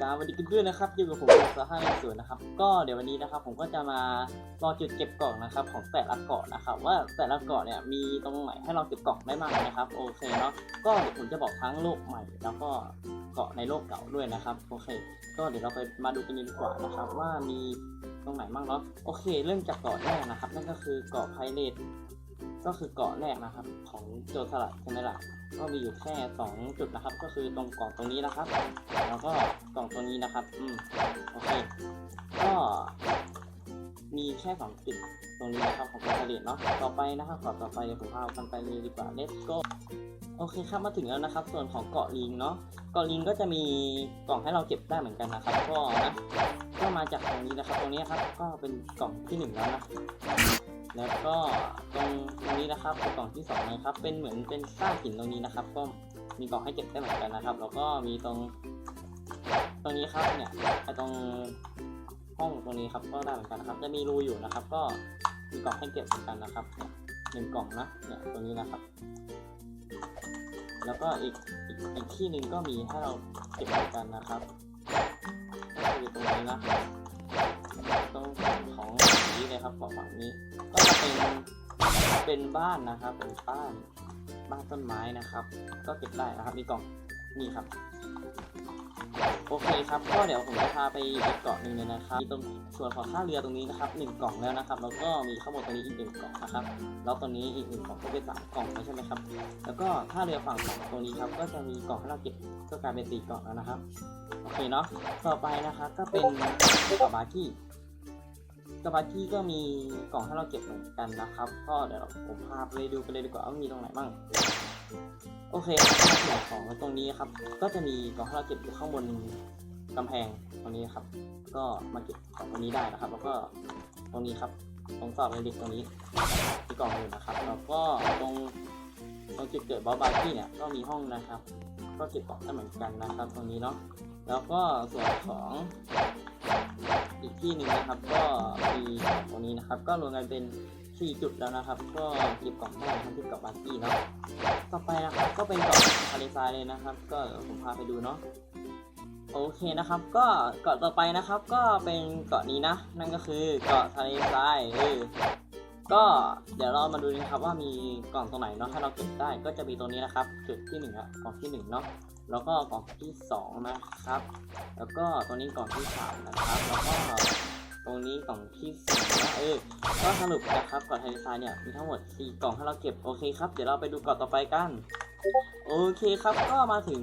สวัสดีกันด้วยนะครับอยู่กับผมสห้าในสวนนะครับ ก็เดี๋ยววันนี้นะครับ ผมก็จะมารอจุดเก็บกล่องนะครับ ของแต่ละเกาะนะครับ ว่าแต่ละเกาะเนี่ยมีตรงไหนให้เราเก็บกล่องได้บ้างนะครับ โอเคเนาะก็เดี๋ยวผมจะบอกทั้งโลกใหม่ แล้วก็เกาะในโลกเก่าด้วยนะครับโอเค ก็เดี๋ยวเราไปมาดูกันดีกว่านะครับ ว่ามีตรงไหนบ้างเนาะโอเค เริ่มจากเกาะแรกนะครับ นั่นก็คือเกาะไพเรต ก็คือเกาะแรกนะครับ ของโจรสลัดใช่ไหมล่ะก็มีอยู่แค่สองจุดนะครับ ก็คือตรงกล่องตรงนี้นะครับ แล้วก็กล่องตัวนี้นะครับ อืมโอเค ก็มีแค่สองจุดตรงนี้นะครับของการผลิตเนาะต่อไปนะครับขอต่อไปเดี๋ยวผมพากันไปเลยดีกว่า let's go โอเคครับมาถึงแล้วนะครับ ส่วนของเกาะลิงเนาะเกาะลิงก็จะมีกล่องให้เราเก็บได้เหมือนกันนะครับก็นะก็มาจากตรงนี้นะครับ ตรงนี้ครับ ก็เป็นกล่องที่หนึ่งแล้วนะ แล้วก็ตรงตรงนี้นะครับเป็นกล่องที่สองนะครับ เป็นเหมือนเป็นซากหินตรงนี้นะครับ ก็มีกล่องให้เก็บได้เหมือนกันนะครับ แล้วก็มีตรงตรงนี้ครับเนี่ยไอตรงห้องตรงนี้ครับก็ได้เหมือนกันนะครับ จะมีรูอยู่นะครับ ก็มีกล่องให้เก็บเหมือนกันนะครับหนึ่งกล่องนะเนี่ยตรงนี้นะครับ แล้วก็อีกอีกอีกที่หนึ่งก็มีให้เราเก็บเหมือนกันนะครับก็คือตรงนี้นะตรงของ นี้เลยครับฝั่งฝั่งนี้ก็จะเป็นเป็นบ้านนะครับ เป็นบ้านบ้านต้นไม้นะครับ ก็เก็บได้นะครับมีกล่องนี่ครับ โอเคครับก็เดี๋ยวผมจะพาไปอีกเกาะหนึ่งเลยนะครับมีตรงส่วนของท่าเรือตรงนี้นะครับหนึ่งกล่องแล้วนะครับแล้วก็มีข้างบนตรงนี้อีกหนึ่งกล่องนะครับแล้วตรงนี้อีกหนึ่งกล่องก็เป็นสามกล่องแล้วใช่ไหมครับ แล้วก็ท่าเรือฝั่งของตรงนี้ครับก็จะมีกล่องให้เราเก็บก็กลายเป็นสี่กล่องแล้วนะครับโอเคเนาะต่อไปนะครับก็เป็นกระบาร์กี้ ระบากี้ก็มีกล่องให้เราเก็บเหมือนกันนะครับ ก็เดี๋ยวผมพาไปดูกันเลยดีกว่าว่ามีตรงไหนบ้าง โอเคส่วนของตรงนี้ครับ ก็จะมีกล่องให้เราเก็บอยู่ข้างบนกำแพงตรงนี้ครับ ก็มาเก็บของตรงนี้ได้นะครับ แล้วก็ตรงนี้ครับ ตรงสอบเล็กตรงนี้มีกล่องอยู่นะครับ แล้วก็ตรงตรงจุดเกิดบอสบาร์กี้เนี่ยก็มีห้องนะครับ ก็เก็บของได้เหมือนกันนะครับ ตรงนี้เนาะ แล้วก็ส่วนของอีกที่หนึ่งนะครับ ก็มีตรงนี้นะครับ ก็รวมกันเป็นสี่จุดแล้วนะครับ ก็เก็บกล่องได้ทั้งที่กับบาร์กี้เนาะต่อไปนะครับก็เป็นเกาะทะเลทรายเลยนะครับ ก็ผมพาไปดูเนาะโอเคนะครับ ก็เกาะต่อไปนะครับ ก็เป็นเกาะนี้นะ นั่นก็คือเกาะทะเลทรายเออ ก็เดี๋ยวเรามาดูนะครับว่ามีกล่องตรงไหนเนาะให้เราเก็บได้ก็จะมีตรงนี้นะครับจุดที่หนึ่งอะกล่องที่หนึ่งเนาะแล้วก็กล่องที่สองนะครับ แล้วก็ตรงนี้กล่องที่สามนะครับ แล้วก็ตรงนี้กล่องที่สี่นะเออก็สรุปนะครับเกาะไทยทรายเนี่ยมีทั้งหมด 4 กล่องให้เราเก็บโอเคครับเดี๋ยวเราไปดูเกาะต่อไปกันโอเคครับก็มาถึง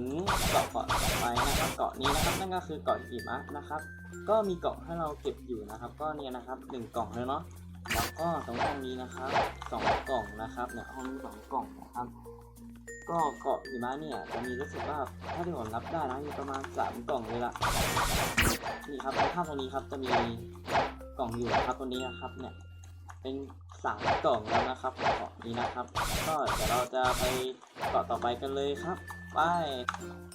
เกาะเกาะต่อไปนะครับเกาะนี้นะครับนั่นก็คือเกาะหิมะนะครับ ก็มีเกาะให้เราเก็บอยู่นะครับ ก็เนี่ยนะครับหนึ่งกล่องเลยเนาะ แล้วก็ตรงห้องนี้นะครับสองกล่องนะครับเนี่ยห้องนี้สองกล่องนะครับ ก็เกาะหิมะเนี่ยจะมีรู้สึกว่าถ้าที่ผมรับได้นะมีประมาณสามกล่องเลยละนี่ครับข้างตรงนี้ครับจะมีกล่องอยู่นะครับตรงนี้นะครับเนี่ยเป็นสามกล่องแล้วนะครับเกาะนี้นะครับ ก็เดี๋ยวเราจะไปเกาะต่อไปกันเลยครับไป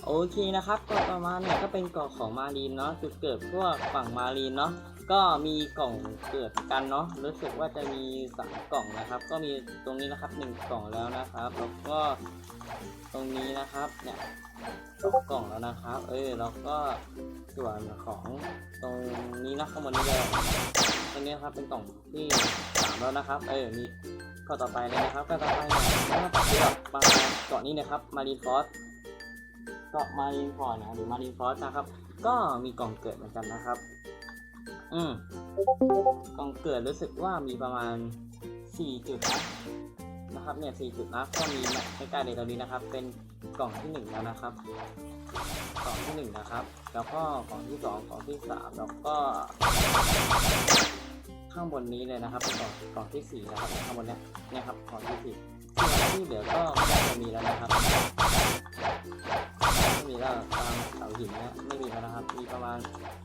โอเคนะครับเกาะต่อมาเนี่ยก็เป็นเกาะของมารีนเนาะจุดเกิดพวกฝั่งมารีนเนาะ ก็มีกล่องเกิดกันเนาะรู้สึกว่าจะมีสามกล่องนะครับ ก็มีตรงนี้นะครับหนึ่งกล่องแล้วนะครับแล้วก็ตรงนี้นะครับเนี่ยกล่องแล้วนะครับ เออแล้วก็ส่วนของตรงนี้นะข้างบนนี้เลยตรงนี้ครับเป็นกล่องที่สามแล้วนะครับ เออมีข้อต่อไปเลยนะครับก็ต่อไปเนี่ยแล้วก็ที่แบมาเกาะนี้นะครับมารีฟอสเกาะมารีฟอร์นะหรือมารีฟอสนะครับ ก็มีกล่องเกิดเหมือนกันนะครับ อืมกล่องเกิดรู้สึกว่ามีประมาณสี่จุดนะนะครับเนี่ยสี่จุดนะก็มีใกล้ๆเลยตรงนี้นะครับ เป็นกล่องที่หนึ่งแล้วนะครับ กล่องที่หนึ่งนะครับ แล้วก็กล่องที่สองกล่องที่สามแล้วก็ ข้างบนนี้เลยนะครับ เป็นกล่องกล่องที่สี่นะครับข้างบนเนี้ยเนี่ยครับกล่องที่สี่ส่วนที่เหลือก็ไม่จะมีแล้วนะครับ มีแล้วตามเสาหินนะไม่มีแล้วนะครับ มีประมาณ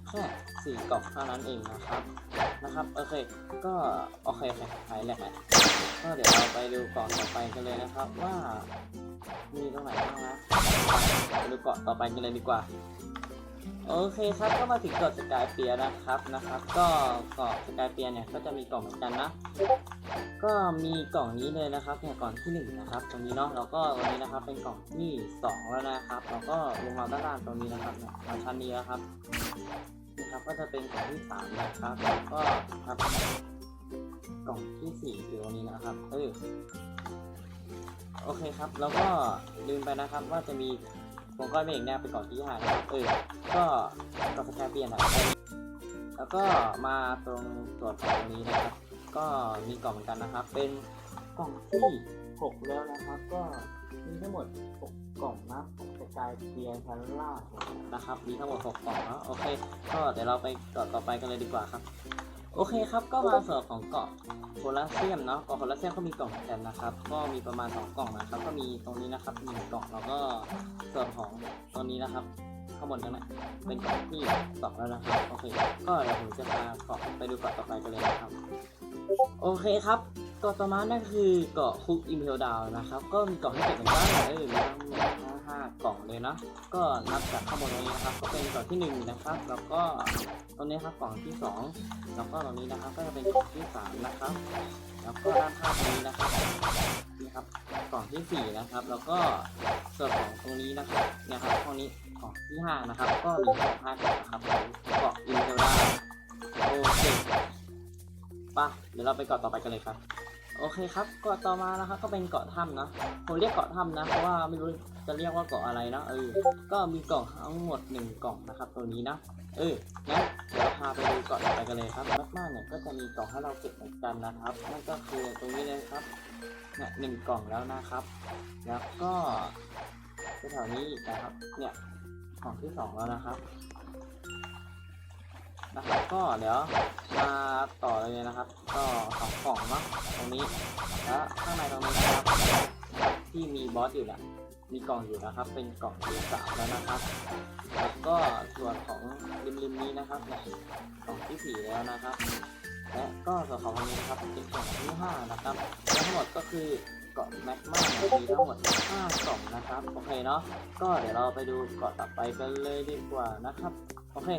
แค่สี่กล่องเท่านั้นเองนะครับนะครับโอเคก็โอเคโอเคหายแหลกไหละก็เดี๋ยวเราไปดูกล่องต่อไปกันเลยนะครับว่ามีตรงไหนบ้างนะไปดูเกาะต่อไปกันเลยดีกว่า โอเคครับก็มาถึงเกาะสกายเปียนะครับนะครับ ก็เกาะสกายเปียเนี่ยก็จะมีกล่องเหมือนกันนะ ก็มีกล่องนี้เลยนะครับเนี่ยกล่องที่หนึ่งนะครับตรงนี้เนาะแล้วก็ตรงนี้นะครับเป็นกล่องที่สองแล้วนะครับแล้วก็ลงมาด้านล่างตรงนี้นะครับเนี่ยมาชั้นนี้แล้วครับนี่ครับก็จะเป็นกล่องที่สามนะครับแล้วก็ครับกล่องที่สี่อยู่ตรงนี้นะครับเออโอเคครับแล้วก็ลืมไปนะครับว่าจะมี วงก้อนเมฆเนี่ยเป็นกล่องที่ห้านะครับเออ ก็กล่องสแกเปลี่ยนนะครับแล้วก็มาตรงส่วนของตรงนี้นะครับ ก็มีกล่องเหมือนกันนะครับ เป็นกล่องที่หกแล้วนะครับ ก็มีทั้งหมดหกกล่องนะกระจายเตียงชั้นล่างนะครับ มีทั้งหมดหกกล่องเนาะโอเค ก็เดี๋ยวเราไปเกาะต่อไปกันเลยดีกว่าครับ โอเคครับก็มาส่วนของเกาะโคลาเซียมเนาะเกาะโคลาเซียมก็มีกล่องเหมือนนะครับ ก็มีประมาณสองกล่องนะครับ ก็มีตรงนี้นะครับหนึ่งกล่องแล้วก็ส่วนของตรงนี้นะครับข้างบนนั้นนะเป็นเกาะที่สองแล้วนะครับโอเค ก็เดี๋ยวผมจะพาเกาะไปดูเกาะต่อไปกันเลยนะครับ โอเคครับเกาะต่อมานั่นคือเกาะคุกอิมเพลดาวนะครับ ก็มีเกาะให้เก็บเหมือนกันเออมีทั้งหมดทั้งห้า กล่องเลยนะก็นับจากข้างบนนี้นะครับก็เป็นเกาะที่หนึ่งนะครับ แล้วก็ตรงนี้ครับกล่องที่สองแล้วก็ตรงนี้นะครับก็จะเป็นกล่องที่สามนะครับ แล้วก็ด้านข้างตรงนี้นะครับนี่ครับกล่องที่สี่นะครับ แล้วก็ส่วนของตรงนี้นะครับเนี่ยครับห้องนี้กล่องที่ห้านะครับ ก็มีทั้งห้ากล่องนะครับของเกาะอิมเพลดาโอเคปะเดี๋ยวเราไปเกาะต่อไปกันเลยครับโอเคครับเกาะต่อมานะครับก็เป็นเกาะถ้ำนะผมเรียกเกาะถ้ำนะเพราะว่าไม่รู้ จะเรียกว่าเกาะอะไรนะเออ ก็มีกล่องทั้งหมดหนึ่งกล่องนะครับ ตัวนี้นะเอองั้นเดี๋ยวพาไปดูเกาะต่อไปกันเลยครับมากๆเนี่ยก็จะมีกล่องให้เราเก็บเหมือนกันนะครับนั่นก็คือตรงนี้เลยครับเนี่ยหนึ่งกล่องแล้วนะครับ แล้วก็แถวๆนี้อีกนะครับ เนี่ยกล่องที่สองแล้วนะครับนะครับก็เดี๋ยวมาต่อเลยนะครับ ก็สองกล่องเนาะตรงนี้แล้วข้างในตรงนี้นะครับที่มีบอสอยู่เนี่ย มีกล่องอยู่นะครับ เป็นกล่องที่สามแล้วนะครับ แล้วก็ส่วนของริมริมๆนี้นะครับเนี่ยกล่องที่สี่แล้วนะครับ และก็ส่วนของอันนี้นะครับเป็นกล่องที่ห้านะครับทั้งหมดก็คือเกาะแม็กมาเนี่ยมีทั้งหมดห้ากล่องนะครับโอเคเนาะก็เดี๋ยวเราไปดูเกาะต่อไปกันเลยดีกว่านะครับโอเค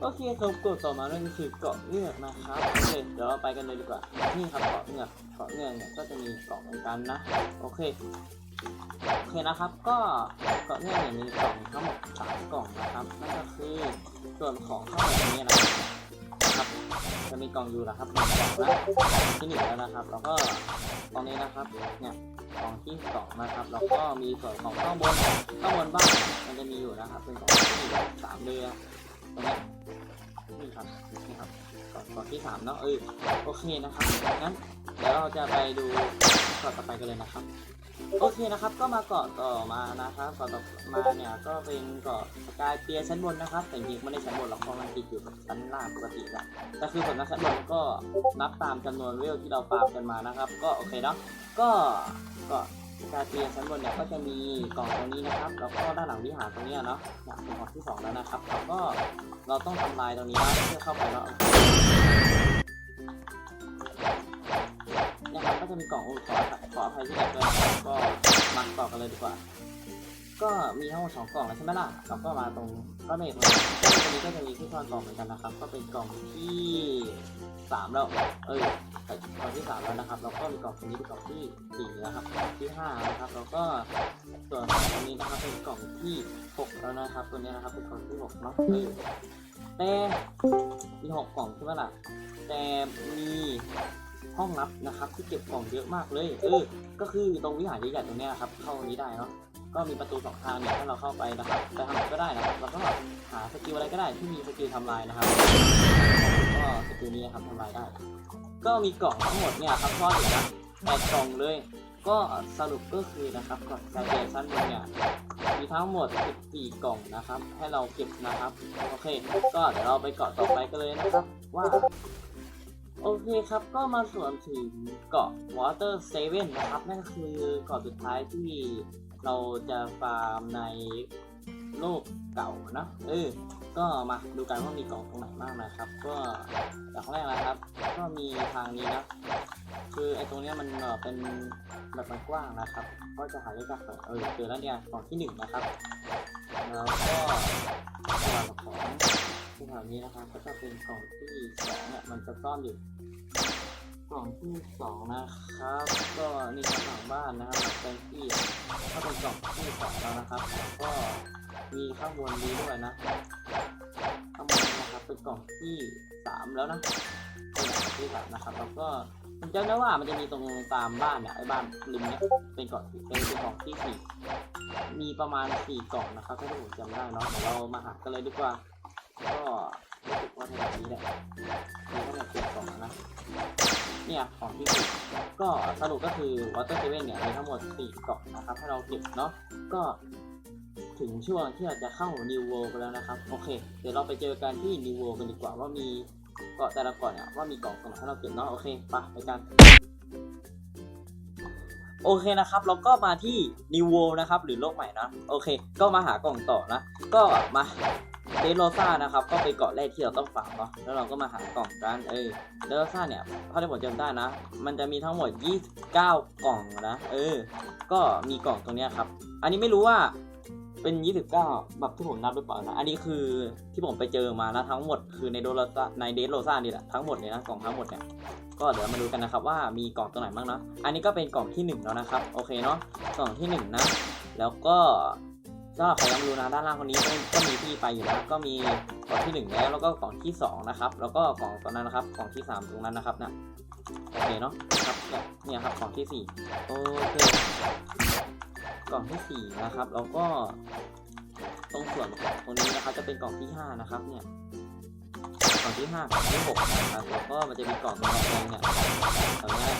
โอเคครับกดต่อมานั่นก็คือเกาะเงือกนะครับโอเคเดี๋ยวเราไปกันเลยดีกว่า นี่ครับเกาะเงือกเกาะเงือกเนี่ยก็จะมีเกาะเหมือนกันนะ โอเค โอเคนะครับก็เกาะเนี่ยมีกล่องทั้งหมดสามกล่องนะครับนั่นก็คือส่วนของข้างในตรงนี้นะครับ จะมีกล่องอยู่นะครับหนึ่งกล่องแล้วที่หนึ่งแล้วนะครับ แล้วก็ตรงนี้นะครับเนี่ยกล่องที่สองนะครับ แล้วก็มีส่วนของข้างบนข้างบนบ้านมันจะมีอยู่นะครับ เป็นกล่องที่สามเรือตรงนี้นี่ครับนี่ครับก่อนก่อนที่สามเนาะเออโอเคนะครับงั้นเดี๋ยวเราจะไปดูเกาะต่อไปกันเลยนะครับ โอเคนะครับ ก็มาเกาะต่อมานะครับเกาะต่อมาเนี่ยก็เป็นเกาะสกายเปียชั้นบนนะครับ แต่จริงๆไม่ได้ชั้นบนหรอกเพราะมันติดอยู่กับชั้นล่างปกติแหละแต่คือส่วนชั้นบนก็นับตามจำนวนเวลที่เราฟาร์มกันมานะครับ ก็โอเคเนาะก็ก็สกายเปียชั้นบนเนี่ยก็จะมีกล่องตรงนี้นะครับแล้วก็ด้านหลังวิหารตรงนี้เนาะเนี่ยเป็นกล่องที่สองแล้วนะครับแล้วก็เราต้องทำลายตรงนี้นะเพื่อเข้าไปแล้ว นะครับก็จะมีกล่องอุขอขออภัยที่แตกด้วยนะครับก็มาต่อกันเลยดีกว่า ก็มีทั้งหมดสองกล่องแล้วใช่ไหมล่ะเราก็มาตรงก็เมฆเลยตรงนี้ก็จะมีที่ซ่อนกล่องเหมือนกันนะครับ ก็เป็นกล่องที่สามแล้วเออกล่องที่สามแล้วนะครับแล้วก็มีกล่องตรงนี้เป็นกล่องที่สี่นะครับกล่องที่ห้านะครับแล้วก็ส่วนของตรงนี้นะครับเป็นกล่องที่หกแล้วนะครับ ตัวนี้นะครับเป็นกล่องที่หกเนาะเออแต่มีหกกล่องใช่ไหมล่ะแต่มี ห้องลับนะครับที่เก็บกล่องเยอะมากเลยเออก็คือตรงวิหารใหญ่ๆตรงเนี้ยครับเข้าตรงนี้ได้เนาะก็มีประตูสองทางเนี่ยถ้าเราเข้าไปนะครับไปทางไหนก็ได้นะครับแล้วก็หาสกิลอะไรก็ได้ที่มีสกิลทำลายนะครับก็สกิลนี้นะครับทำลายได้ ก็มีกล่องทั้งหมดเนี่ยครับซ่อนอยู่นะแปดกล่องเลย ก็สรุปก็คือนะครับกล่องไซเบอร์ชั้นบนเนี่ยมีทั้งหมด 14 กล่องนะครับ ให้เราเก็บนะครับ โอเค ก็เดี๋ยวเราไปเกาะต่อไปกันเลยนะครับว่า โอเคครับก็มาส่วนถึงเกาะ Water Seven นะครับ นั่นก็คือเกาะสุดท้ายที่เราจะฟาร์มในโลกเก่านะเออ ก็มาดูกันว่ามีเกล่องตรงไหนบ้างนะครับ ก็อย่างแรกนะครับ ก็มีทางนี้นะคือไอ้ตรงนี้มันเป็นแบบมันกว้างนะครับ ก็จะหาได้จากเออเจอแล้วเนี่ยกล่องที่หนึ่งนะครับแล้วก็แบบ นี้นะครับก็จะเป็นกล่องที่สองเนี่ยมันจะซ่อนอยู่กล่องที่สองนะครับ ก็นี่ครับหลังบ้านนะครับหลังแตงที่ก็เป็นกล่องที่สองแล้วนะครับแล้วก็มีข้างบนนี้ด้วยนะข้างบนนะครับเป็นกล่องที่สามแล้วนะเป็นกล่องที่สามนะครับแล้วก็ผมจำได้ว่ามันจะมีตรงตามบ้านเนี่ยไอ้บ้านริมเนี่ยเป็นกล่องเป็นกล่องที่สี่มีประมาณสี่กล่องนะครับถ้าผมจำได้เนาะเรามาหากันเลยดีกว่า ก็รู้สึกว่าในแบบนี้แหละมีทั้งหมดเจ็ดกล่องนะเนี่ยของที่สิบก็สรุปก็คือ Water Seven เนี่ยมีทั้งหมดสี่กล่องนะครับให้เราเก็บเนาะก็ถึงช่วงที่เราจะเข้า New World ไปแล้วนะครับ โอเค เดี๋ยวเราไปเจอกันที่ New World กันดีกว่าว่ามีเกาะแต่ละเกาะเนี่ยว่ามีกล่องตรงไหนให้เราเก็บเนาะโอเคไปไปกัน โอเคนะครับ เราก็มาที่ New World นะครับ หรือโลกใหม่นะ โอเค ก็มาหากล่องต่อนะ ก็มา เดโรซ่านะครับก็เป็นเกาะแรกที่เราต้องฝากเนาะแล้วเราก็มาหากล่องกันเออเดโรซ่าเนี่ยเท่าที่ผมจำได้นะ มันจะมีทั้งหมด 29 กล่องนะเออ ก็มีกล่องตรงนี้ครับ อันนี้ไม่รู้ว่าเป็น 29 แบบที่ผมนับหรือเปล่านะ อันนี้คือที่ผมไปเจอมานะทั้งหมดคือในโดโรซาในเดโรซ่านี่แหละทั้งหมดเลยนะกล่องทั้งหมดเนี่ย ก็เดี๋ยวมาดูกันนะครับว่ามีกล่องตัวไหนบ้างเนาะ อันนี้ก็เป็นกล่องที่หนึ่งแล้วนะครับ โอเคเนาะ กล่องที่หนึ่งนะ แล้วก็ สำหรับใครยังไม่รู้นะด้านล่างคนนี้ก็มีที่ไปอยู่นะก็มีกล่องที่หนึ่งแล้วแล้วก็กล่องที่สองนะครับแล้วก็กล่องตัวนั้นนะครับกล่องที่สามตรงนั้นนะครับนะโอเคเนาะครับเนี่ยครับกล่องที่สี่โอเคกล่องที่สี่นะครับแล้วก็ ตรงส่วนของตรงนี้นะครับจะเป็นกล่องที่ห้านะครับเนี่ยกล่องที่ห้ากล่องที่หกนะครับแล้วก็มันจะมีกล่องตรงกลางเนี่ยตรงนี้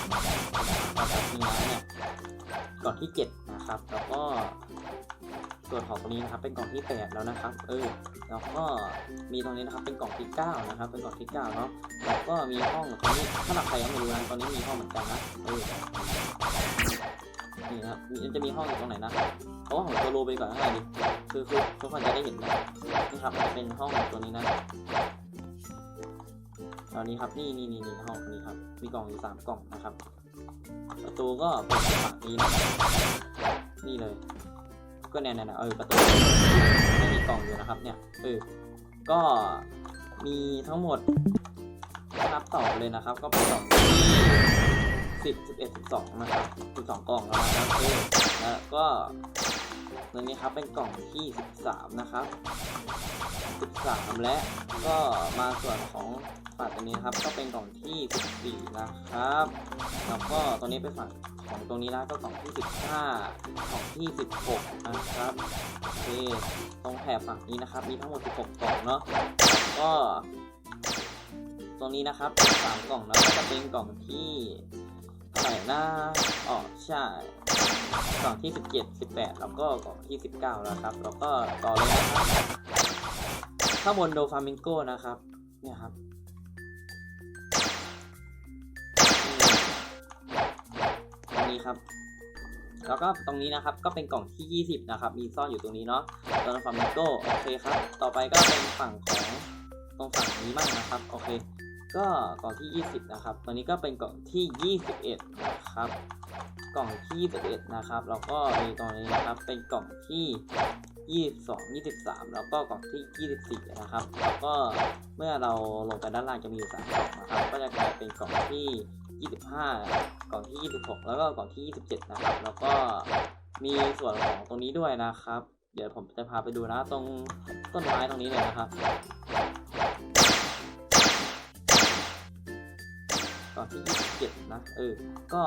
กล่องที่9เนี่ยกล่องที่เจ็ดนะครับ แล้วก็ ส่วนของตรงนี้นะครับเป็นกล่องที่แปดแล้วนะครับ เออ แล้วก็มีตรงนี้นะครับเป็นกล่องที่เก้านะครับ เป็นกล่องที่เก้าเนาะ แล้วก็มีห้องตรงนี้ถ้าหากใครยังไม่รู้นะตอนนี้มีห้องเหมือนกันนะ เออ นี่นะครับมีจะมีห้องอยู่ตรงไหนนะเพราะว่าของตัวโลไปก่อนนะดิคือคือทุกคนจะได้เห็นนะนี่ครับ เป็นห้องตัวนี้นะตอนนี้ครับ นี่นี่นี่นี่ห้องนี้ครับ มีกล่องอยู่สามกล่องนะครับ ประตูก็เปิดฝั่งนี้นะนี่เลย ก็เนี่ยเนี่ยเออประตูไม่มีกล่องอยู่นะครับ เนี่ยเออก็มีทั้งหมดนับต่อเลยนะครับ ก็เป็นกล่องสิบสิบเอ็ดสิบสองนะครับสิบสองกล่องแล้วนะครับแล้วก็ ตัวนี้ครับเป็นกล่องที่สิบสามนะครับสิบสามและก็มาส่วนของฝั่งตรงนี้ครับ ก็เป็นกล่องที่ 14 นะครับ แล้วก็ตรงนี้เป็นฝั่งของตรงนี้นะก็กล่องที่ 15กล่องที่ 16 นะครับโอเคตรงแถบฝั่งนี้นะครับ มีทั้งหมด 16 กล่องเนาะก็ ตรงนี้นะครับเป็นสามกล่องแล้วก็จะเป็นกล่องที่ ไหร่นะอ๋อใช่กล่องที่ 17 18 แล้วก็กล่องที่ 19นะครับ แล้วก็ต่อเลยนะครับข้างบนโดฟามิงโกนะครับ เนี่ยครับตรงนี้ครับ แล้วก็ตรงนี้นะครับก็เป็นกล่องที่ 20 นะครับ มีซ่อนอยู่ตรงนี้เนาะตอนฟามิงโกโอเคครับ ต่อไปก็เป็นฝั่งของตรงฝั่งนี้บ้างนะครับ โอเค ก็กล่องที่ 20 นะครับ ตอนนี้ก็เป็นกล่องที่ 21 นะครับ กล่องที่ 21 นะครับ แล้วก็มีตรงนี้นะครับ เป็นกล่องที่ 22 23 แล้วก็กล่องที่ 24 นะครับ แล้วก็เมื่อเราลงไปด้านล่างจะมีอยู่3กล่องนะครับ ก็จะกลายเป็นกล่องที่ 25 กล่องที่ 26 แล้วก็กล่องที่ 27 นะครับ แล้วก็มีส่วนของตรงนี้ด้วยนะครับ เดี๋ยวผมจะพาไปดูนะตรงต้นไม้ตรงนี้เลยนะครับ องที่27นะเออก็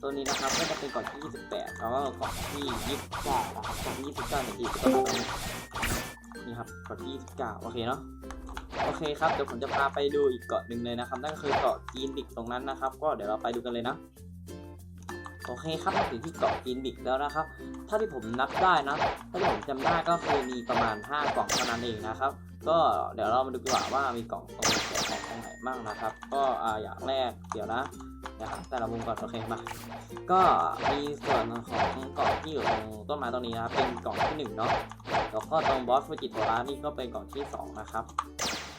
ตัวนี้นะครับก็จะเป็นก่องที่28แล้วก็ก่องที่29นะครับก่องที่29เนี่ยอยู่ตรงนี้นี่ครับก่องที่29โอเคเนาะโอเคครับเดี๋ยวผมจะพาไปดูอีกเกาะหนึ่งเลยนะครับนั่นก็คือเกาะจีนบิกตรงนั้นนะครับ ก็เดี๋ยวเราไปดูกันเลยนะโอเคครับมาถึงที่เกาะจีนบิกแล้วนะครับถ้าที่ผมนับได้นะถ้าที่ผมจำได้ก็คือมีประมาณ5กล่องเท่านั้นเองนะครับ ก็เดี๋ยวเรามาดูกว่าว่ามีกล่องตรงไหน รงไหนบ้างนะครับ ก็ออย่างแรกเดี๋ยวนะนะครับแต่ละมุมก่อนโอเคมาก็มีส่วนของกล่องที่อยู่ตรงต้นไม้ตรงนี้นะครับเป็นกล่องที่หนึ่งเนาะแล้วก็ตรงบอสฟูจิโทระนี่ก็เป็นกล่องที่สองนะครับ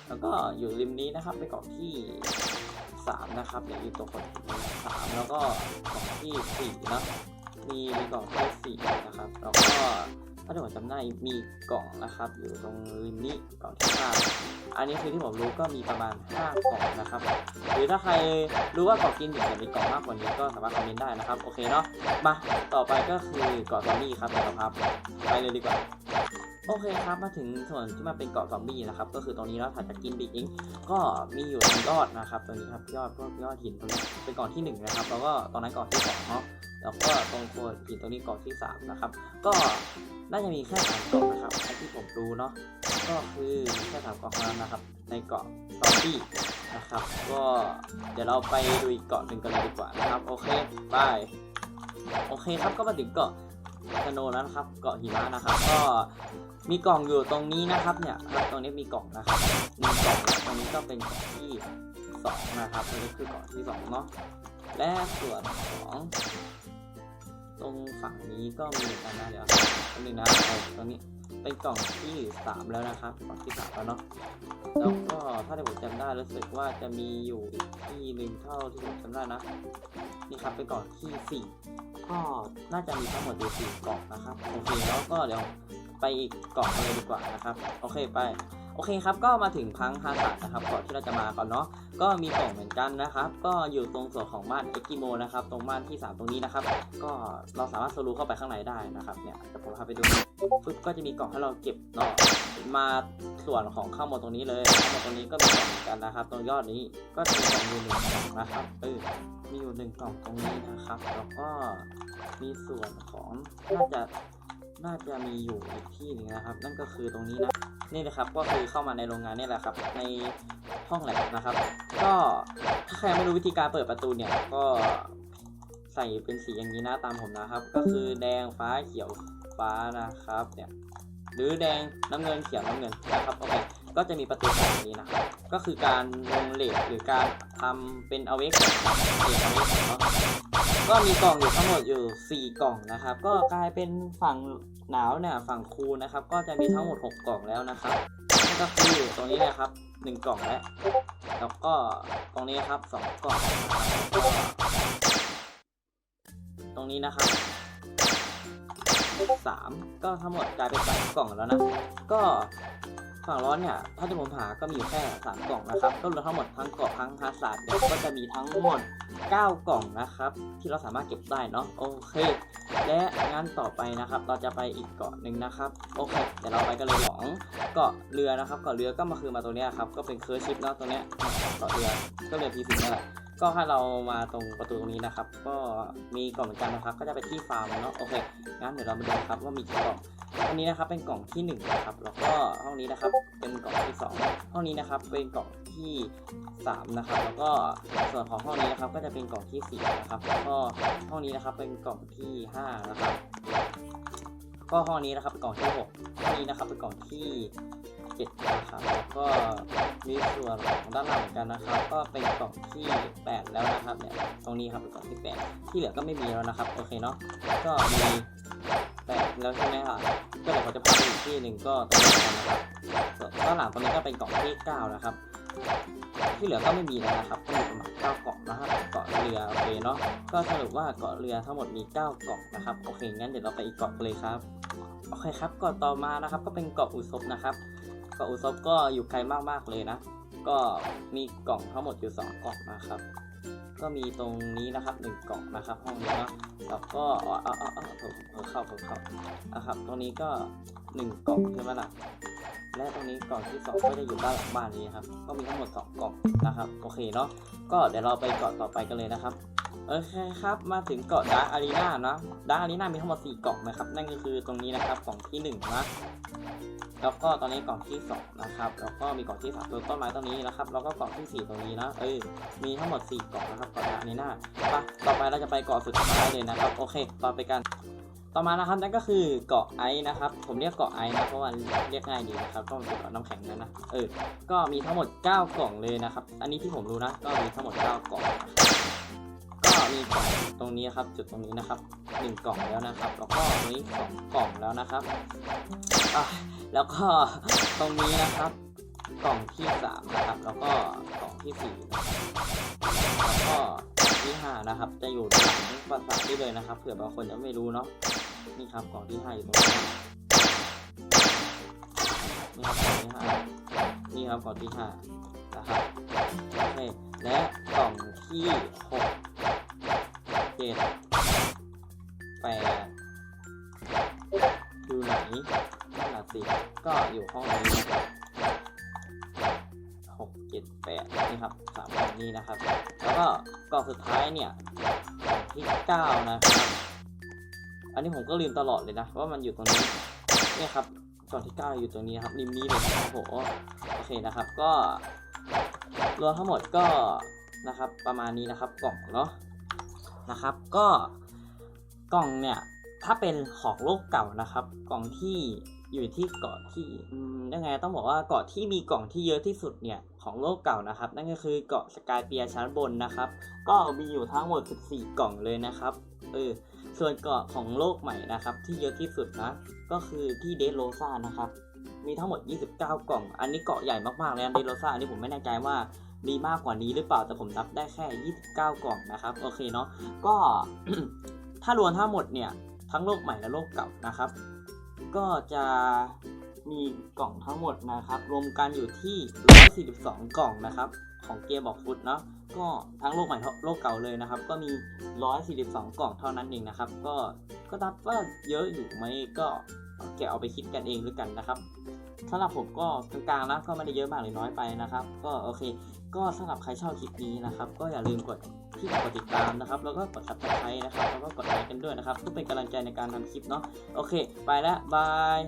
แล้วก็อยู่ริมนี้นะครับเป็นกล่องที่สามนะครับเนี่ยอยู่ตรงกล่องสามแล้วก็กล่องที่สี่นะมีกล่องที่สี่นะครับแล้วก็ ถ้าผมจำได้มีกล่องนะครับ อยู่ตรงริมนี้กล่องที่ห้าอันนี้คือที่ผมรู้ก็มีประมาณ5กล่องนะครับ หรือถ้าใครรู้ว่ากล่องกินอยู่แต่มีกล่องมากกว่านี้ก็สามารถคอมเมนต์ได้นะครับ โอเคเนาะมาต่อไปก็คือเกาะซอมบี้ครับเดี๋ยวเราพไปเลยดีกว่าโอเคครับมาถึงส่วนที่มาเป็นเกาะซอมบี้นะครับ ก็คือตรงนี้แล้วถัดจากกินบิ๊กอิงก็มีอยู่ตรงยอดนะครับ ตรงนี้ครับยอดพวกยอดหินตรงนี้เป็นเกาะที่หนึ่งนะครับแล้วก็ตรงนั้นเกาะที่สองเนาะ แล้วก็ตรงโคนหินตรงนี้เกาะที่สามนะครับ ก็น่าจะมีแค่สามเกาะนะครับที่ผมดูเนาะก็คือแค่สามกาะเท่านั้นนะครับ ในเกาะซอมบี้นะครับ ก็เดี๋ยวเราไปดูอีกเกาะหนึ่งกันเลยดีกว่านะครับ โอเคไปโอเคครับก็มาถึงเกาะสโนแล้วนะครับ เกาะหิมะนะครับ ก็มีกล่องอยู่ตรงนี้นะครับเนี่ยตรงนี้มีกล่องนะครับหนึ่งกล่องตรงนี้ก็เป็นกล่องที่สองนะครับตรงนี้คือกล่องที่สองเนาะและส่วนของ ตรงฝั่งนี้ก็มีกันนะเดี๋ยวตรงนี้นะตรงนี้เป็นกล่องที่สามแล้วนะครับกล่องที่สามแล้วเนาะแล้วก็ถ้าที่ผมจำได้รู้สึกว่าจะมีอยู่ที่หนึ่งเท่าที่ผมจำได้นะนี่ครับเป็นกล่องที่สี่ก็น่าจะมีทั้งหมดอยู่สี่กล่องนะครับโอเคแล้วก็เดี๋ยวไปอีกกล่องเลยดีกว่านะครับ โอเคไป โอเคครับก็มาถึงพังฮาสัตนะครับก่อนที่เราจะมาก่อนเนาะก็มีกล่องเหมือนกันนะครับ ก็อยู่ตรงส่วนของบ้านเอ็กกิโมนะครับ ตรงบ้านที่ 3 ตรงนี้นะครับ ก็เราสามารถสรูเข้าไปข้างในได้นะครับเนี่ยเดี๋ยวผมพาไปดูปึ๊บก็จะมีกล่องให้เราเก็บเนาะมาส่วนของข้างบนตรงนี้เลยข้างบนตรงนี้ก็มีเหมือนกันนะครับ ตรงยอดนี้ก็จะมีกล่องอยู่หนึ่งกล่องนะครับเออมีอยู่หนึ่งกล่องตรงนี้นะครับ แล้วก็มีส่วนของน่าจะน่าจะมีอยู่อีกที่หนึงนะครับ นั่นก็คือตรงนี้นะ นี่นะครับก็คือเข้ามาในโรงงานนี่แหละครับ ในห้องแลบนะครับ ก็ถ้าใครไม่รู้วิธีการเปิดประตูเนี่ยก็ใส่เป็นสีอย่างนี้นะตามผมนะครับ ก็คือแดงฟ้าเขียวฟ้านะครับเนี่ยหรือแดงน้ำเงินเขียวน้ำเงินนะครับโอเคก็จะมีประตูแบบนี้นะครับ ก็คือการลงเหล็กหรือการทำเป็นเอาเวกเหล็กเอาเวกเนาะก็มีกล่องอยู่ทั้งหมดอยู่ 4 กล่องนะครับ ก็กลายเป็นฝั่ง หนาวเนี่ยฝั่งคูนะครับ ก็จะมีทั้งหมด 6 กล่องแล้วนะครับนั่นก็คือตรงนี้นะครับ 1 กล่องแล้วแล้วก็ตรงนี้ครับ 2 กล่องก็ตรงนี้นะครับสามก็ทั้งหมดกลายเป็นสามกล่องแล้วนะ ก็ ฝั่งร้อนเนี่ยถ้าที่ผมหาก็มีอยู่แค่สามกล่องนะครับก็รวมทั้งหมดทั้งเกาะทั้งฮาร์ดเนี่ยก็จะมีทั้งหมด 9 กล่องนะครับ ที่เราสามารถเก็บได้เนาะโอเค และงั้นต่อไปนะครับ เราจะไปอีกเกาะหนึ่งนะครับโอเคเดี๋ยวเราไปกันเลยของเกาะเรือนะครับเกาะเรือก็มาคือมาตรงเนี้ยครับก็เป็นเคอร์ชิปเนาะตรงเนี้ยเกาะเรือก็เรือพีซีนั่นแหละก็ให้เรามาตรงประตูตรงนี้นะครับ ก็มีกล่องเหมือนกันนะครับ ก็จะเป็นที่ฟาร์มเนาะโอเคงั้นเดี๋ยวเรามาดูครับว่ามีกี่กล่อง อันนี้นะครับเป็นกล่องที่หนึ่งนะครับแล้วก็ห้องนี้นะครับเป็นกล่องที่สองห้องนี้นะครับเป็นกล่องที่3นะครับแล้วก็ส่วนของห้องนี้นะครับก็จะเป็นกล่องที่4นะครับแล้วก็ห้องนี้นะครับเป็นกล่องที่5นะครับก็ห้องนี้นะครับเป็นกล่องที่6ห้องนี้นะครับเป็นกล่องที่7นะครับแล้วก็มีส่วนของด้านหลังเหมือนกันนะครับ ก็เป็นกล่องที่ 8 แล้วนะครับเนี่ยตรงนี้ครับเป็นกล่องที่ 8 ที่เหลือก็ไม่มีแล้วนะครับโอเคเนาะก็มี แปดแล้วใช่ไหมครับก็เดี๋ยวผมจะไปอีกที่หนึ่งก็ตรงนี้นะครับส่วนด้านหลังตรงนี้ก็เป็นกล่องที่9นะครับ ที่เหลือก็ไม่มีแล้วนะครับก็มีประมาณ9เกาะนะครับเกาะเรือโอเคเนาะก็สรุปว่าเกาะเรือทั้งหมดมี9เกาะนะครับโอเคงั้นเดี๋ยวเราไปอีกเกาะเลยครับโอเคครับเกาะต่อมานะครับ ก็เป็นเกาะอุซบนะครับเกาะอุซบก็อยู่ไกลมากๆเลยนะ ก็มีกล่องทั้งหมดอยู่2กล่องนะครับ ก็มีตรงนี้นะครับหนึ่งกล่องนะครับห้องนี้เนาะแล้วก็อ๋ออ๋ออ๋อผมเข้าผมเข้านะครับ ตรงนี้ก็หนึ่งกล่องใช่ไหมล่ะและตรงนี้กล่องที่สองก็จะอยู่ด้านหลังบ้านนี้ครับ ก็มีทั้งหมดสองกล่องนะครับ โอเคเนาะ ก็เดี๋ยวเราไปเกาะต่อไปกันเลยนะครับ โอเคครับมาถึงเกาะดาร์อารีนาเนาะดาร์อารีนามีทั้งหมด4กล่องนะครับ นั่นก็คือตรงนี้นะครับกล่องที่1นะแล้วก็ตอนนี้กล่องที่2นะครับแล้วก็มีกล่องที่3ตัวต้นไม้ตรงนี้นะครับแล้วก็กล่องที่4ตรงนี้นะเออมีทั้งหมด4กล่องนะครับเกาะดาร์อารีนาไปต่อไปเราจะไปเกาะสุดท้ายเลยนะครับโอเคต่อไปกันต่อมานะครับนั่นก็คือเกาะไอซ์นะครับ ผมเรียกเกาะไอซ์นะเพราะว่าเรียกง่ายดีนะครับก็เป็นเกาะน้ำแข็งนั่นนะเออก็มีทั้งหมด 9 กล่องเลยนะครับ อันนี้ที่ผมรู้นะ ก็มีทั้งหมด 9 กล่องนะ มีกล่องตรงนี้ครับจุดตรงนี้นะครับ1กล่องแล้วนะครับ แล้วก็ตรงนี้2กล่องแล้วนะครับอะแล้วก็ตรงนี้นะครับ กล่องที่3นะครับ แล้วก็กล่องที่4นะครับแล้วก็กล่องที่5นะครับ จะอยู่หลังปราสาทนี่เลยนะครับเผื่อบางคนยังไม่รู้เนาะนี่ครับกล่องที่ห้าอยู่ตรงนี้นี่ครับกล่องที่ห้านี่ครับกล่องที่ห้านะครับโอเคและกล่องที่หก เจ็ดแปดอยู่ไหนนั่นน่ะสิก็อยู่ห้องนี้นะครับหกเจ็ดแปดนี่ครับสามกล่องนี้นะครับ แล้วก็กล่องสุดท้ายเนี่ยกล่องที่เก้านะครับอันนี้ผมก็ลืมตลอดเลยนะว่ามันอยู่ตรงนี้เนี่ยครับกล่องที่เก้าอยู่ตรงนี้นะครับริมนี้เลยโอ้โหโอเคนะครับก็รวมทั้งหมดก็นะครับประมาณนี้นะครับกล่องเนาะ นะครับ ก็กล่องเนี่ยถ้าเป็นของโลกเก่านะครับ กล่องที่อยู่ที่เกาะที่อืมยังไงต้องบอกว่าเกาะที่มีกล่องที่เยอะที่สุดเนี่ยของโลกเก่านะครับ นั่นก็คือเกาะสกายเปียชั้นบนนะครับ ก็มีอยู่ทั้งหมด 14 กล่องเลยนะครับเออส่วนเกาะของโลกใหม่นะครับ ที่เยอะที่สุดนะก็คือที่เดโรซานะครับ มีทั้งหมด 29 กล่อง อันนี้เกาะใหญ่มากๆเลยเดโรซาอันนี้ผมไม่แน่ใจว่า มีมากกว่านี้หรือเปล่าแต่ผมนับได้แค่ 29 กล่องนะครับโอเคเนาะก็ถ้ารวมทั้งหมดเนี่ยทั้งโลกใหม่และโลกเก่านะครับ ก็จะมีกล่องทั้งหมดนะครับ รวมกันอยู่ที่ 142 กล่องนะครับ ของเกมบอกฟุตเนาะก็ทั้งโลกใหม่โลกเก่าเลยนะครับ ก็มี 142 กล่องเท่านั้นเองนะครับ ก็ก็นับว่าเยอะอยู่ไหมก็แกเอาไปคิดกันเองด้วยกันนะครับสำหรับผมก็กลางๆนะก็ไม่ได้เยอะมากหรือน้อยไปนะครับ ก็โอเค ก็สำหรับใครชอบคลิปนี้นะครับ ก็อย่าลืมกดที่กดติดตามนะครับ แล้วก็กด subscribe นะครับแล้วก็กดไลค์กันด้วยนะครับเพื่เป็นกำลังใจในการทำคลิปเนาะโอเค ไปแล้วบาย